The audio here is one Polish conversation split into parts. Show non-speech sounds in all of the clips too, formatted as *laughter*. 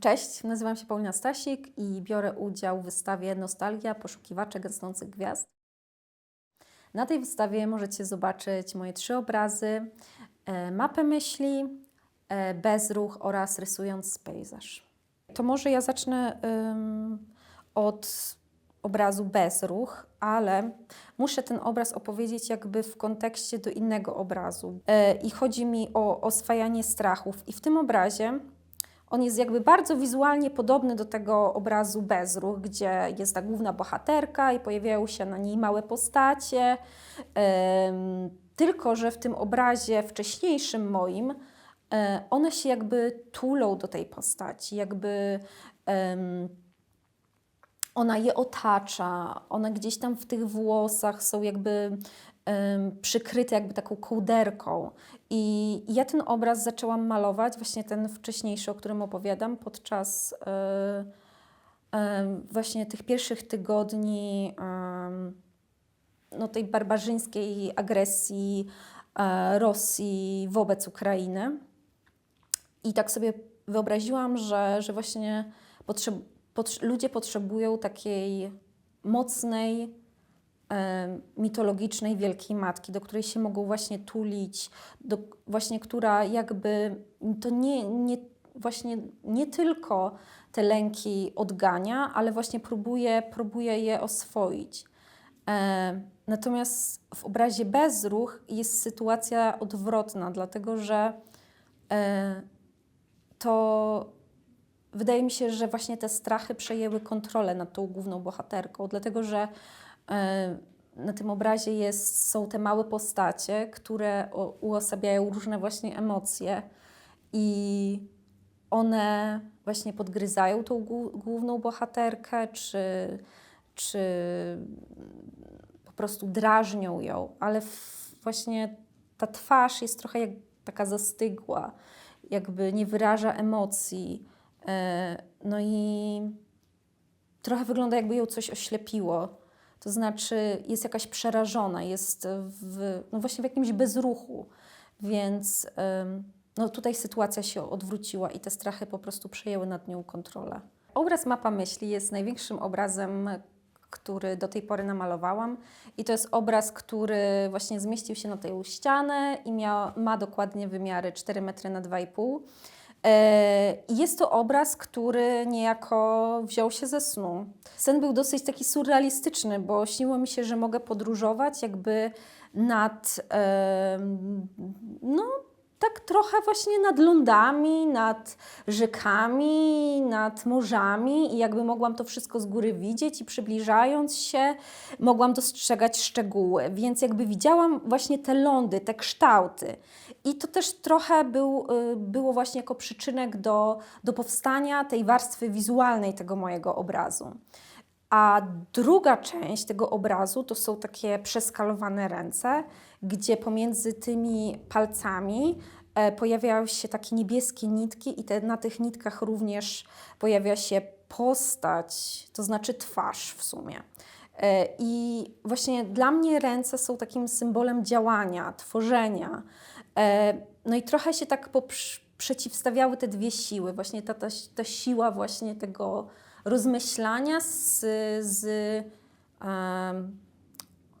Cześć, nazywam się Paulina Stasik i biorę udział w wystawie Nostalgia Poszukiwacze Gasnących Gwiazd. Na tej wystawie możecie zobaczyć moje trzy obrazy, e, mapę myśli, e, bezruch oraz rysując pejzaż. To może ja zacznę ym, od obrazu bezruch, ale muszę ten obraz opowiedzieć jakby w kontekście do innego obrazu. E, I chodzi mi o oswajanie strachów. I w tym obrazie on jest jakby bardzo wizualnie podobny do tego obrazu Bezruch, gdzie jest ta główna bohaterka i pojawiają się na niej małe postacie. Tylko, że w tym obrazie wcześniejszym moim e, one się jakby tulą do tej postaci, jakby ona je otacza, one gdzieś tam w tych włosach są jakby em, przykryte jakby taką kołderką. I ja ten obraz zaczęłam malować, właśnie ten wcześniejszy, o którym opowiadam, podczas e, właśnie tych pierwszych tygodni no, tej barbarzyńskiej agresji e, Rosji wobec Ukrainy. I tak sobie wyobraziłam, że, że właśnie potrze- ludzie potrzebują takiej mocnej, mitologicznej Wielkiej Matki, do której się mogą właśnie tulić, do, właśnie która jakby to nie, nie, właśnie nie tylko te lęki odgania, ale właśnie próbuje, próbuje je oswoić. Natomiast w obrazie bezruch jest sytuacja odwrotna, dlatego że to wydaje mi się, że właśnie te strachy przejęły kontrolę nad tą główną bohaterką, dlatego że na tym obrazie jest, są te małe postacie, które uosabiają różne właśnie emocje i one właśnie podgryzają tą głó- główną bohaterkę, czy, czy po prostu drażnią ją, ale właśnie ta twarz jest trochę jak taka zastygła, jakby nie wyraża emocji. E, No i trochę wygląda, jakby ją coś oślepiło. To znaczy, jest jakaś przerażona, jest w, no właśnie w jakimś bezruchu. Więc no tutaj sytuacja się odwróciła i te strachy po prostu przejęły nad nią kontrolę. Obraz Mapa Myśli jest największym obrazem, który do tej pory namalowałam. I to jest obraz, który właśnie zmieścił się na tę ścianę i ma dokładnie wymiary 4 metry na 2,5. E, i Jest to obraz, który niejako wziął się ze snu. Sen był dosyć taki surrealistyczny, bo śniło mi się, że mogę podróżować jakby nad, no tak trochę właśnie nad lądami, nad rzekami, nad morzami i jakby mogłam to wszystko z góry widzieć i przybliżając się mogłam dostrzegać szczegóły, więc jakby widziałam właśnie te lądy, te kształty. I to też trochę był, y, było właśnie jako przyczynek do, do powstania tej warstwy wizualnej tego mojego obrazu. A druga część tego obrazu to są takie przeskalowane ręce, gdzie pomiędzy tymi palcami e, pojawiają się takie niebieskie nitki, i te, na tych nitkach również pojawia się postać, to znaczy twarz w sumie. E, I właśnie dla mnie ręce są takim symbolem działania, tworzenia. E, No i trochę się tak poprz- przeciwstawiały te dwie siły, właśnie ta, ta, ta siła właśnie tego rozmyślania z, z,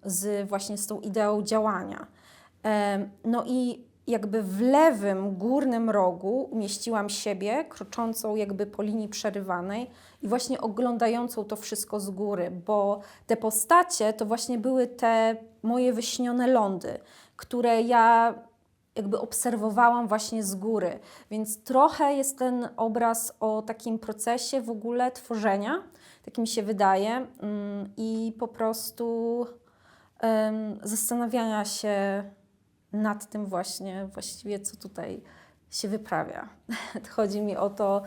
z właśnie z tą ideą działania. No i jakby w lewym górnym rogu umieściłam siebie, kroczącą jakby po linii przerywanej i właśnie oglądającą to wszystko z góry, bo te postacie to właśnie były te moje wyśnione lądy, które ja jakby obserwowałam właśnie z góry. Więc trochę jest ten obraz o takim procesie w ogóle tworzenia, tak mi się wydaje, mm, i po prostu zastanawiania się nad tym właśnie, właściwie co tutaj się wyprawia. *laughs* Chodzi mi o to,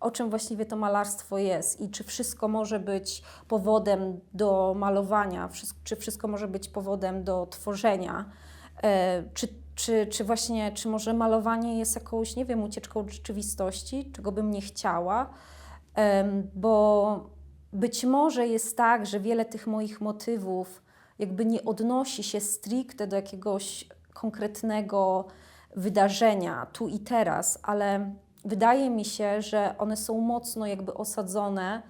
o czym właściwie to malarstwo jest i czy wszystko może być powodem do malowania, czy wszystko może być powodem do tworzenia, czy, czy, czy właśnie, czy może malowanie jest jakąś, nie wiem, ucieczką od rzeczywistości, czego bym nie chciała, bo być może jest tak, że wiele tych moich motywów jakby nie odnosi się stricte do jakiegoś konkretnego wydarzenia tu i teraz, ale wydaje mi się, że one są mocno jakby osadzone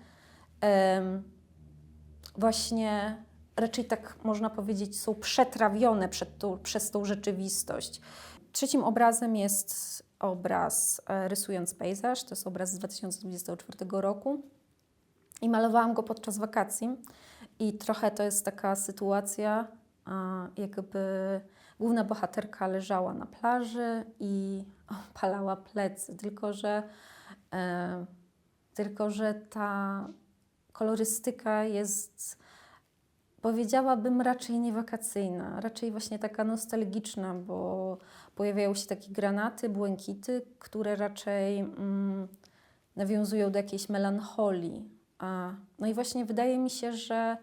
właśnie raczej tak można powiedzieć, są przetrawione tą, przez tą rzeczywistość. Trzecim obrazem jest obraz e, Rysując pejzaż. To jest obraz z 2024 roku. I malowałam go podczas wakacji. I trochę to jest taka sytuacja, jakby główna bohaterka leżała na plaży i *laughs* palała plecy, tylko że, e, tylko że ta kolorystyka jest, powiedziałabym, raczej nie wakacyjna, raczej właśnie taka nostalgiczna, bo pojawiają się takie granaty, błękity, które raczej mm, nawiązują do jakiejś melancholii. A, no i właśnie wydaje mi się, że,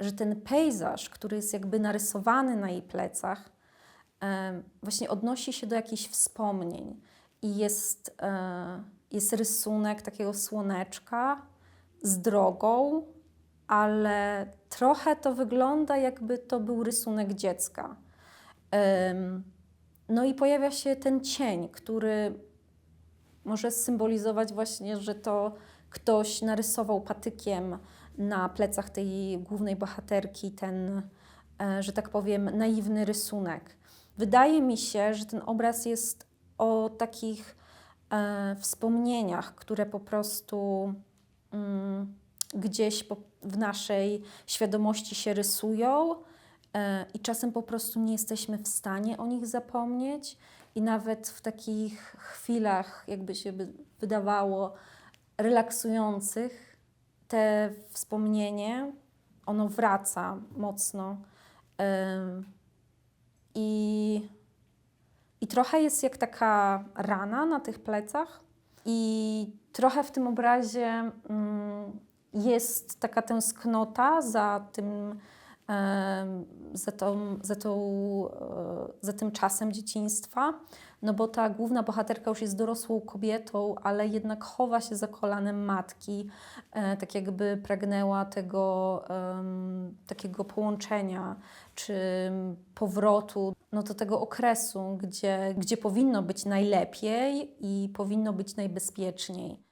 że ten pejzaż, który jest jakby narysowany na jej plecach, właśnie odnosi się do jakichś wspomnień. I jest, e, jest rysunek takiego słoneczka z drogą, ale trochę to wygląda, jakby to był rysunek dziecka. No i pojawia się ten cień, który może symbolizować właśnie, że to ktoś narysował patykiem na plecach tej głównej bohaterki ten, e, że tak powiem, naiwny rysunek. Wydaje mi się, że ten obraz jest o takich e, wspomnieniach, które po prostu mm, gdzieś w naszej świadomości się rysują e, i czasem po prostu nie jesteśmy w stanie o nich zapomnieć. I nawet w takich chwilach, jakby się by wydawało, relaksujących, te wspomnienie, ono wraca mocno. I, I trochę jest jak taka rana na tych plecach. I trochę w tym obrazie mm, jest taka tęsknota za tym, za, tą, za, tą, e, za tym czasem dzieciństwa, no bo ta główna bohaterka już jest dorosłą kobietą, ale jednak chowa się za kolanem matki, e, tak jakby pragnęła tego takiego połączenia czy powrotu no, do tego okresu, gdzie, gdzie powinno być najlepiej i powinno być najbezpieczniej.